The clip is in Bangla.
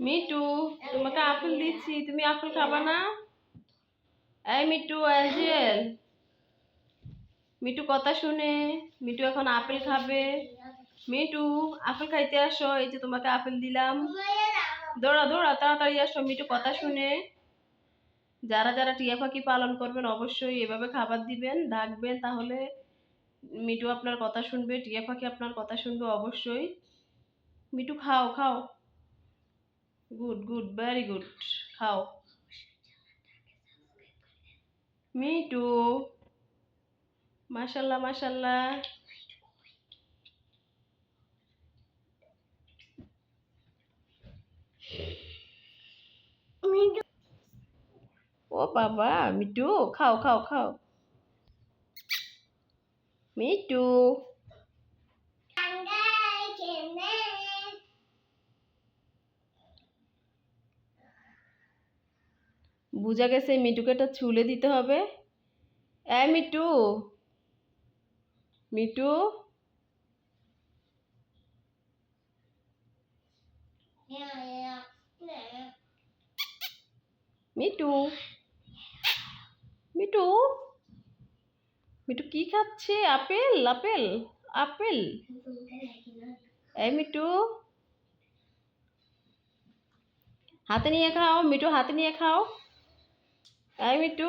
মিটু, তোমাকে আপেল দিচ্ছি। তুমি আপেল খাবা না? এই মিটু, অ্যাঞ্জেল। মিটু কথা শুনে, মিটু এখন আপেল খাবে। মিটু, আপেল খাইতে আসো। এই যে তোমাকে আপেল দিলাম। দৌড়া দৌড়া, তাড়াতাড়ি আসো, মিটু কথা শুনে। যারা যারা টিয়া পাখি পালন করবেন, অবশ্যই এভাবে খাবার দিবেন, ডাকবেন, তাহলে মিটু আপনার কথা শুনবে, টিয়া পাখি আপনার কথা শুনবে অবশ্যই। মিটু, খাও খাও। গুড গুড ভেরি গুড খাও মিটু মাশাল্লাহ মাশাল্লাহ ও বাবা মিটু খাও খাও খাও মিটু বুঝা গেছে মিটুকে একটা ছুলে দিতে হবে। এ মিটু মিটু মিটু মিটু মিটু কি খাচ্ছে? আপেল? আপেল? আপেল? এই মিটু হাতে নিয়ে খাও মিটু হাতে নিয়ে খাও। এই মিটু